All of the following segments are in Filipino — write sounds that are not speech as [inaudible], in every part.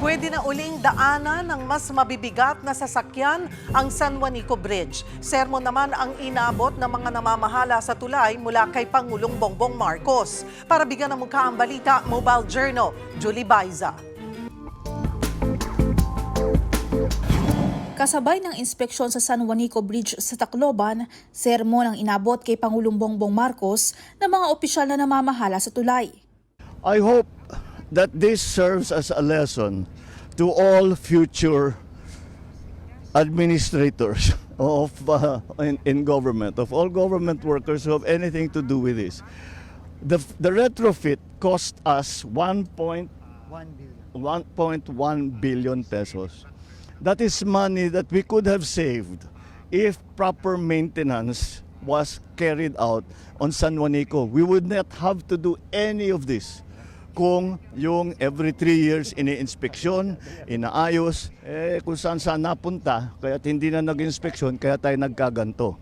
Pwede na uling daanan ng mas mabibigat na sasakyan ang San Juanico Bridge. Sermon naman ang inabot ng mga namamahala sa tulay mula kay Pangulong Bongbong Marcos. Para bigyan ng mukha ang balita, Mobile Journal, Julie Baiza. Kasabay ng inspeksyon sa San Juanico Bridge sa Tacloban, sermon ang inabot kay Pangulong Bongbong Marcos ng mga opisyal na namamahala sa tulay. I hope that this serves as a lesson to all future administrators [laughs] of uh, in, in government, of all government workers who have anything to do with this. The, the retrofit cost us 1.1 billion pesos. That is money that we could have saved if proper maintenance was carried out on San Juanico. We would not have to do any of this kung yung every three years ini-inspeksyon, inaayos, eh kung saan saan napunta, kaya hindi na nag-inspeksyon, kaya tayo nagkaganto.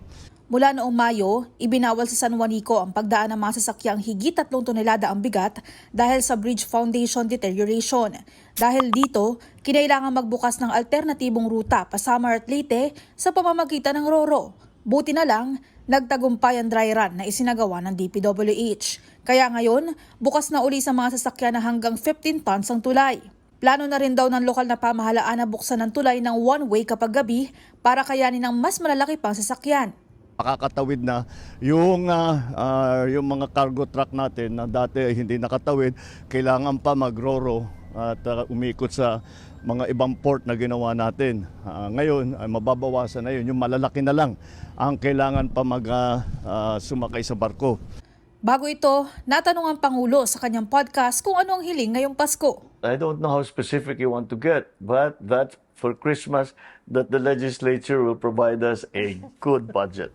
Mula noong Mayo, ibinawal sa San Juanico ang pagdaan ng mga sasakyang higit 3 tonelada ang bigat dahil sa bridge foundation deterioration. Dahil dito, kinailangan magbukas ng alternatibong ruta pa Samar at Leyte sa pamamagitan ng Roro. Buti na lang, nagtagumpay ang dry run na isinagawa ng DPWH. Kaya ngayon, bukas na uli sa mga sasakyan na hanggang 15 tons ang tulay. Plano na rin daw ng lokal na pamahalaan na buksan ng tulay ng one-way kapag gabi para kayanin ng mas malalaki pang sasakyan. makakatawid na yung ah, ah, yung mga cargo truck natin na dati hindi nakatawid, kailangan pa magroro at ah, umikot sa mga ibang port na ginawa natin. Ah, ngayon ay mababawasan na yun, yung malalaki na lang ang kailangan pa mag ah, ah, sumakay sa barko. Bago ito, natanong ang Pangulo sa kanyang podcast kung ano ang hiling ngayong Pasko. I don't know how specific you want to get, but that for Christmas that the legislature will provide us a good budget.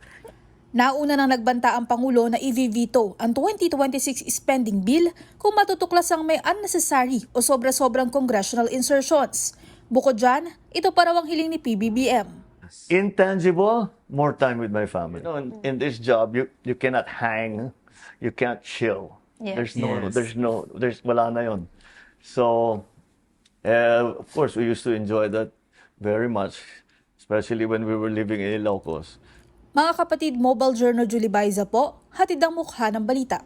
Nauna nang nagbanta ang Pangulo na i-veto ang 2026 spending bill kung matutuklas ang may unnecessary o sobra-sobrang congressional insertions. Bukod dyan, ito pa raw ang hiling ni PBBM. Intangible, more time with my family. You know, in, in this job, you you cannot hang, you can't chill. There's no, there's no, there's wala na yon. So, uh, of course, we used to enjoy that very much, especially when we were living in Ilocos. Mga kapatid, Mobile Journal Julie Baiza po, hatid ang mukha ng balita.